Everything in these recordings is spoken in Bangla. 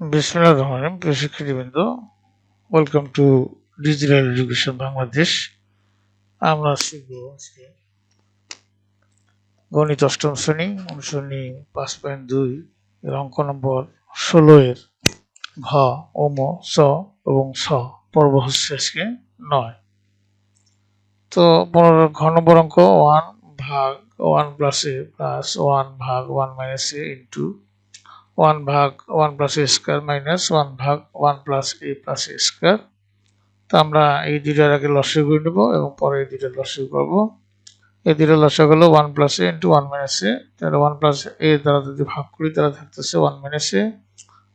বিসমুল্লাহ রহমান প্রিয় welcome to digital education Bangladesh আমরা শিখব আজকে গণিত অষ্টম শ্রেণি অনুশ্রেণী পাঁচ পয়েন্ট দুই, এর অঙ্ক নম্বর ষোলো এর ঘ ওম স এবং স। পর্ব হচ্ছে আজকে নয়। তো পনেরো ঘ নম্বর অঙ্ক ওয়ান ভাগ one plus A plus one ভাগ one minus A into one ভাগ one plus square minus one ভাগ one plus A plus square তো আমরা এই দুইটার আগে লসে করে নেব এবং পরে এই দুইটা লসে করব। এই দুইটা লসে হলো one plus A into one minus A তাহলে ওয়ান প্লাস এ দ্বারা যদি ভাগ করি, তাহলে থাকতেছে ওয়ান মাইনাস এ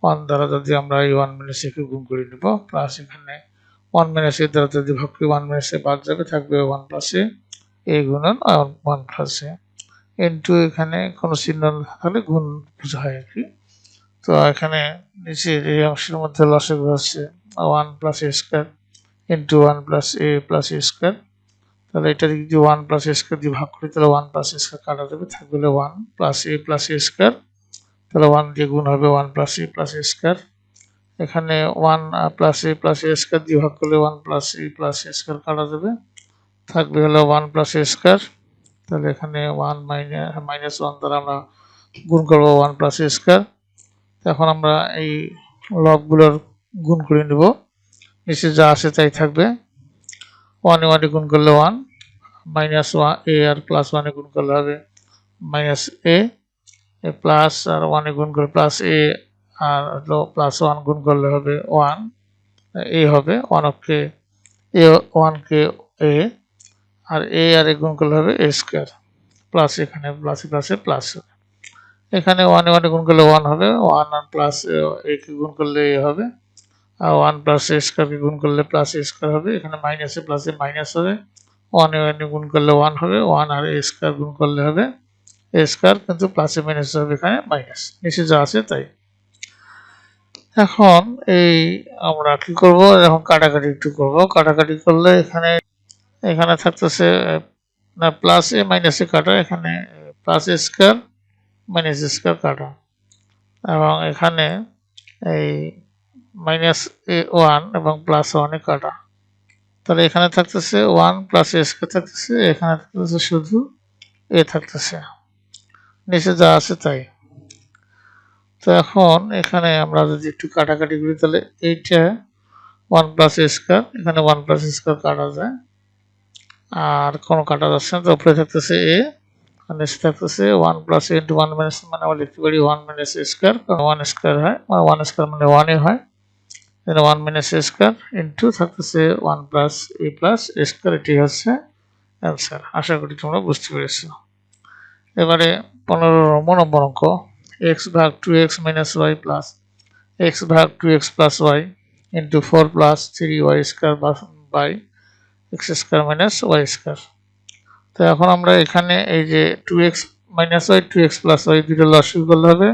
ওয়ান দ্বারা যদি আমরা এই ওয়ান মাইনাস একে গুণ করে নেব প্লাস এখানে ওয়ান মাইনাস এ দ্বারা যদি ভাগ করি ওয়ান মাইনাস এ বাদ যাবে, থাকবে ওয়ান প্লাস এ এ গুণন ওয়ান প্লাস এ ইন্টু এখানে কোনো চিহ্ন থাকলে গুণ বোঝা হয় আর কি। তো এখানে নিচে এই অংশের মধ্যে লসগু হচ্ছে one plus A square into one plus A plus A square তাহলে এটা যদি ওয়ান প্লাস এ স্কোয়ার দিয়ে ভাগ করি তাহলে ওয়ান প্লাস এ স্কোয়ার কাটা যাবে থাকবে one plus A plus A square তাহলে ওয়ান দিয়ে গুণ হবে one plus A plus A square এখানে one plus A plus A square দিয়ে ভাগ করলে one plus A plus A square কাটা যাবে থাকবে হলো ওয়ান প্লাস এ স্কোয়ার তাহলে এখানে ওয়ান মাইনাস মাইনাস ওয়ান দ্বারা আমরা গুণ করব ওয়ান প্লাস এ স্কোয়ার এখন আমরা এই লবগুলোর গুণ করে নেব। নিচে যা আছে তাই থাকবে। ওয়ানে ওয়ানে গুণ করলে ওয়ান মাইনাস ওয়ান এ আর প্লাস ওয়ানে গুণ করলে হবে মাইনাস এ প্লাস আর ওয়ানে গুণ করলে প্লাস এ আর প্লাস ওয়ান গুণ করলে হবে ওয়ান এ হবে ওয়ান অফকে এ ওয়ানকে এ আর এ আর এ গুণ করলে হবে এ স্কোয়ার প্লাস এখানে প্লাসে প্লাসে প্লাস হবে। এখানে ওয়ান ওয়ানে গুণ করলে ওয়ান হবে ওয়ান আর প্লাস এ কে গুণ করলে এ হবে, আর ওয়ান প্লাস এ স্কোয়ারকে গুণ করলে প্লাস এ স্কোয়ার হবে, এখানে মাইনাসে প্লাসে মাইনাস হবে ওয়ানে ওয়ানে গুণ করলে ওয়ান হবে ওয়ান আর এ স্কোয়ার গুণ করলে হবে এ স্কোয়ার কিন্তু প্লাসে মাইনাস হবে এখানে মাইনাস নিচে যা আছে তাই। এখন এই আমরা কি করব? এখন কাটাকাটি একটু করব, কাটাকাটি করলে এখানে এখানে থাকতেছে, না প্লাস এ মাইনাস কাটা, এখানে plus A square minus square কাটা। এবং এখানে এই মাইনাস এ ওয়ান এবং প্লাস ওয়ানে কাটা। তাহলে এখানে থাকতেছে ওয়ান প্লাস এ স্কোয়ার থাকতেছে, এখানে থাকতেছে শুধু এ থাকতেছে। নিচে যা আছে তাই। তো এখন এখানে আমরা যদি একটু কাটাকাটি করি, তাহলে এইটা ওয়ান প্লাস স্কোয়ার এখানে ওয়ান প্লাস স্কোয়ার কাটা যায়। আর কোনো কাটা যাচ্ছে না, তো উপরে থাকতেছে এ নিচে থাকতেছে one plus into one minus মানে আমরা লিখতে পারি ওয়ান মাইনাস স্কোয়ার কারণ ওয়ান স্কোয়ার হয় মানে ওয়ান স্কোয়ার মানে ওয়ানই হয় ওয়ান মাইনাস স্কোয়ার ইন্টু থাকতেছে one plus A plus square এটি হচ্ছে অ্যান্সার আশা করি তোমরা বুঝতে পেরেছ। এবারে পনেরো নম্বর অঙ্ক। এক্স ভাগ two X minus Y plus X ভাগ two X plus Y into four plus three Y square by X square minus Y square তো এখন আমরা এখানে এই যে two X minus Y two X plus Y দুটো লসিক করলে হবে।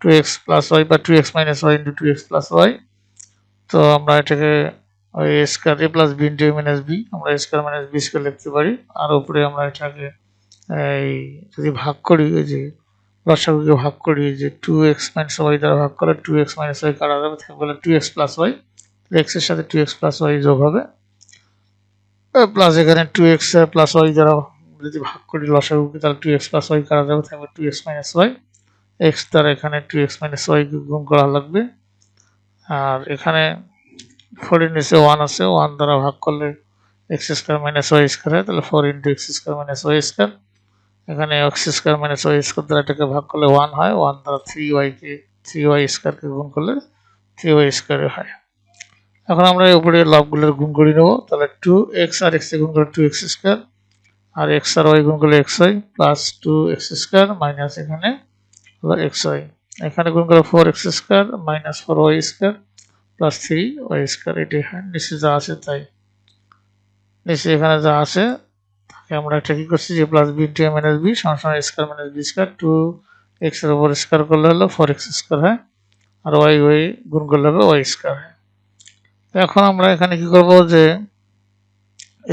টু এক্স প্লাস ওয়াই বা two X minus Y into two X plus Y তো আমরা এটাকে ওই square A plus B into A minus B আমরা স্কোয়ার মাইনাস বি স্কোয়ার লিখতে পারি। আর উপরে আমরা এটাকে এই যদি ভাগ করি ওই যে লসাগুকে ভাগ করি যে টু এক্স মাইনাস ওয়াই দ্বারা ভাগ করে টু এক্স মাইনাস ওয়াই কাটা যাবে থাকবে টু এক্স প্লাস ওয়াই এক্সের সাথে টু এক্স প্লাস ওয়াই যোগ হবে। প্লাস এখানে টু এক্স প্লাস ওয়াই দ্বারা যদি ভাগ করি লসাগুকে তাহলে টু এক্স প্লাস ওয়াই করা যাবে? থাকবে two X minus Y X দ্বারা এখানে টু এক্স মাইনাস ওয়াই গুণ করা লাগবে। আর এখানে ফোরের নিচে ওয়ান আছে ওয়ান দ্বারা ভাগ করলে X square minus Y square হয়, তাহলে four into X square minus Y square এখানে X square minus Y square দ্বারা এটাকে ভাগ করলে ওয়ান হয় ওয়ান দ্বারা থ্রি ওয়াইকে থ্রি ওয়াই স্কোয়ারকে গুণ করলে থ্রি ওয়াই স্কোয়ারে হয়। এখন আমরা উপরে লবগুলোর গুণ করে নেব। তাহলে টু এক্স আর এক্স গুণ করলে টু এক্স স্কোয়ার আর এক্স আর ওয়াই গুণ করলে X Y plus two X square minus এখানে হলো এক্স ওয়াই এখানে গুণ করলে four X square minus four Y square plus three Y square এটি হয়, নিচে যা আছে তাই। নিচে এখানে যা আছে, তাকে আমরা এটা কি করছি যে plus B two minus B সমান square minus B square two এক্সের উপর স্কোয়ার করলে হলো ফোর এক্স স্কোয়ার হয়? আর ওয়াই ওয়াই গুণ করলে হবে ওয়াই স্কোয়ার হয়? এখন আমরা এখানে কি করব যে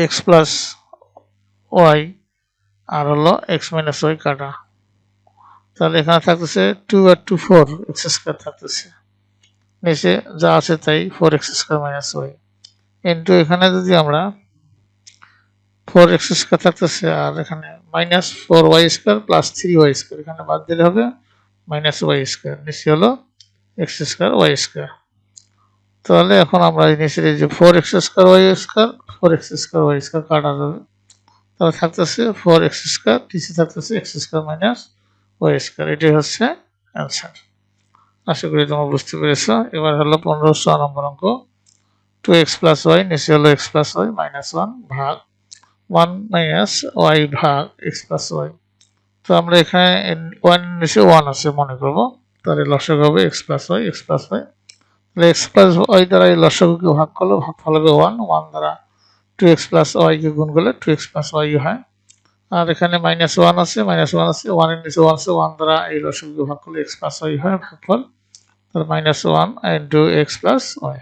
এক্স প্লাস ওয়াই আর হলো এক্স মাইনাস ওয়াই কাটা। তাহলে এখানে থাকতেছে টু আর টু ফোর এক্স স্কোয়ার থাকতেছে। নিচে যা আছে তাই four X square minus Y into এখানে যদি আমরা ফোর এক্স স্কোয়ার থাকতেছে আর এখানে minus four Y square plus three Y square এখানে বাদ দিলে হবে মাইনাস ওয়াই স্কোয়ার নিচে হলো এক্স স্কোয়ার ওয়াই স্কোয়ার তাহলে এখন আমরা এই যে four X square Y square four X square Y square কাটা যাবে। তাহলে থাকতেছে ফোর এক্স স্কোয়ার নিচে থাকতেছে X square minus Y square এটাই হচ্ছে অ্যান্সার আশা করি তোমরা বুঝতে পেরেছ। এবার হলো পনেরোশো নম্বর অঙ্ক। টু এক্স প্লাস ওয়াই নিচে হলো X plus Y minus one ভাগ। ওয়ান মাইনাস ওয়াই ভাগ এক্স প্লাস ওয়াই তো আমরা এখানে ওয়ান নিচে ওয়ান আছে মনে করব। তাহলে লসক হবে X plus Y X plus Y X plus Y দ্বারা এই লসককে ভাগ করলে ভাগ ফল হবে ওয়ান ওয়ান দ্বারা টু এক্স প্লাস ওয়াইকে গুণ করলে টু এক্স প্লাস ওয়াই হয়। আর এখানে মাইনাস ওয়ান আছে মাইনাস ওয়ান আছে ওয়ানের নিচে ওয়ান আছে ওয়ান দ্বারা এই লসককে ভাগ করলে এক্স প্লাস ওয়াই হয় ভাগফল তাহলে minus one into X plus Y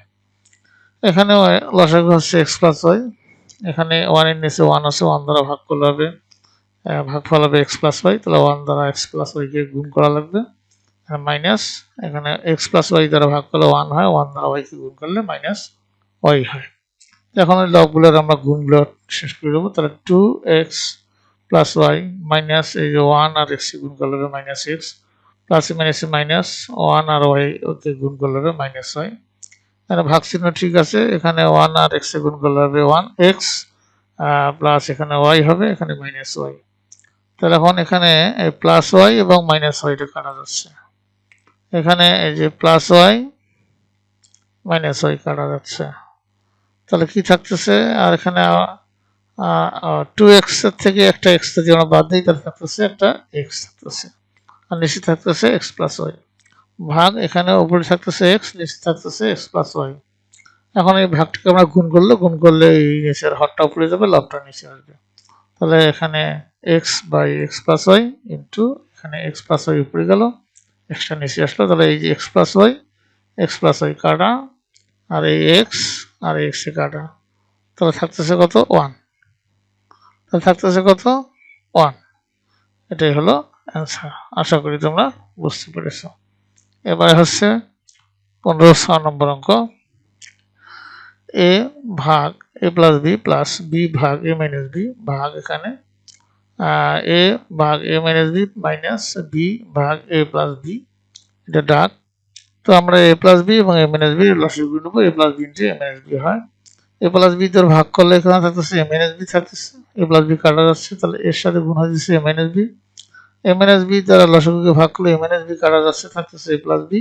এখানে লসক হচ্ছে এক্স প্লাস ওয়াই এখানে ওয়ানের নিচে ওয়ান আছে ওয়ান দ্বারা ভাগ করলে হবে আহ, ভাগফল হবে এক্স প্লাস ওয়াই তাহলে ওয়ান দ্বারা এক্স প্লাস ওয়াইকে গুণ করা লাগবে। মাইনাস এখানে এক্স প্লাস ওয়াই দ্বারা ভাগ করলে ওয়ান হয় ওয়ান দ্বারা ওয়াইকে গুণ করলে মাইনাস ওয়াই হয়। এখন ওই লবগুলোর আমরা গুণগুলো শেষ করে দেবো। তাহলে two X plus Y minus এই যে ওয়ান আর এক্স গুণ করলে মাইনাস এক্স প্লাস মাইনাসে মাইনাস ওয়ান আর ওয়াই ওকে গুণ করলে মাইনাস ওয়াই এখানে ভাগ চিহ্ন ঠিক আছে, এখানে ওয়ান আর এক্স গুণ করলে ওয়ান এক্স প্লাস এখানে ওয়াই হবে, এখানে মাইনাস ওয়াই তাহলে এখন এখানে প্লাস ওয়াই এবং মাইনাস ওয়াইটা কাটা যাচ্ছে। এখানে এই যে প্লাস ওয়াই মাইনাস ওয়াই কাটা যাচ্ছে। তাহলে কি থাকতেছে? আর এখানে টু এক্সের থেকে একটা এক্স যদি আমরা বাদ দিই, তাহলে থাকতেছে একটা এক্স থাকতেছে। আর নিচে থাকতেছে এক্স প্লাস ওয়াই ভাগ এখানে উপরে থাকতেছে এক্স নিচে থাকতেছে এক্স প্লাস ওয়াই এখন এই ভাগটাকে আমরা গুণ করলে গুণ করলে এই নিচের হরটা উপরে যাবে লাভটা নিচে আসবে। তাহলে এখানে X by X plus Y into এখানে এক্স প্লাস ওয়াই উপরে গেল। এক্সটা নিচে আসলো, তাহলে এই যে X plus Y X plus Y কাটা, আর এই এক্স আর এক্স এ কাটা। তাহলে থাকতেছে কত? ওয়ান তাহলে থাকতেছে কত? ওয়ান এটাই হলো অ্যান্সার আশা করি তোমরা বুঝতে পেরেছ। এবার হচ্ছে পনেরো ছ নম্বর অঙ্ক। এ ভাগ A plus B plus B ভাগ এ মাইনাস বি ভাগ এখানে এ ভাগ A minus B minus B ভাগ এ প্লাস বি এটা ডাক তো আমরা এ প্লাস বি এবং এ মাইনাস বি লসগু নেব। A plus B into A minus B হয়। এ প্লাস বি তোর ভাগ করলে এখানে থাকতেছে এ মাইনাস বি থাকতেছে। এ প্লাস বি কাটা যাচ্ছে, তাহলে এর সাথে গুণ হয়ে যাচ্ছে A minus B A minus B দ্বারা লসগুকে ভাগ করলে এ মাইনাস বি কাটা যাচ্ছে, থাকতেছে এ প্লাস বি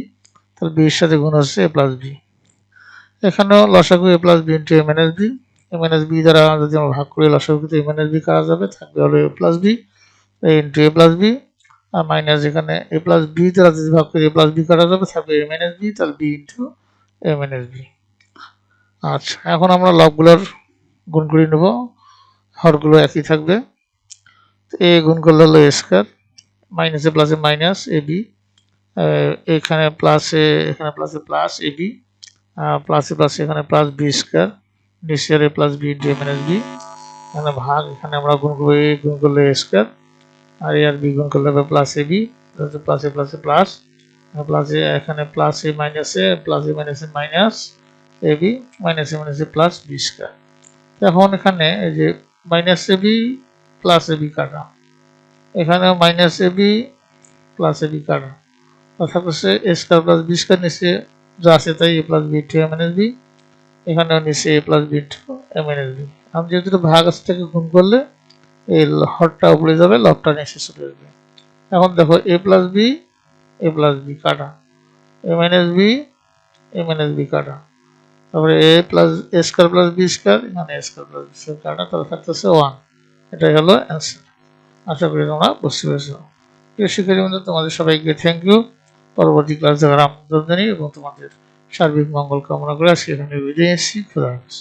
তাহলে বি এর সাথে গুণ হচ্ছে এ প্লাস বি এখানেও লসাগু A plus B into A minus B A B দ্বারা যদি আমরা ভাগ করি লসাগুতে এ মাইনাস বি কাটা যাবে, থাকবে হলো A plus B into A plus B R minus এখানে এ প্লাস বি দ্বারা যদি ভাগ করি এ প্লাস বি কাটা যাবে, থাকবে এ মাইনাস বি তাহলে B into A minus B আচ্ছা এখন আমরা লবগুলোর গুণ করে নেব। হরগুলো একই থাকবে। এ গুণ করলে হলো এ স্কোয়ার মাইনাসে প্লাসে মাইনাস এ বি এখানে প্লাসে এখানে প্লাসে প্লাস এ বি প্লাসে প্লাসে এখানে প্লাস বি স্কোয়ার নিচের A plus B into A minus B এখানে ভাগ এখানে আমরা গুণ করব এ গুণ করলে এ স্কোয়ার আর এ আর বি গুণ করলে হবে প্লাস এ বি প্লাসে প্লাসে প্লাস প্লাসে এখানে প্লাস এ মাইনাসে প্লাস এ মাইনাসে মাইনাস এ বি মাইনাসে মাইনাসে প্লাস বি স্কোয়ার এখন এখানে এই যে minus A B plus A B কাটা। এখানে minus A B plus A B কাটা। অর্থাৎ হচ্ছে A square plus B square নিচে যা আছে তাই A plus B into A minus B এখানেও নিচে A plus B into A minus B আমি যেহেতু ভাগ আছে থেকে গুণ করলে এই হরটা উপরে যাবে, লবটা নিচে চলে যাবে। এখন দেখো A plus B A plus B কাটা। A minus B A minus B কাটা। তারপরে A plus A square plus B square এখানে A square plus B square কাটা, তাহলে থাকতেছে ওয়ান এটাই হলো অ্যান্সার আশা করি তোমরা বুঝতে পেরেছ। প্রিয় শিক্ষার্থী তোমাদের সবাইকে থ্যাংক ইউ পরবর্তী ক্লাস দেখার আমন্ত্রণ জানিয়ে এবং তোমাদের সার্বিক মঙ্গল কামনা করে আজকে এখানে বিদায় এসেছি খোদা হাফেজ।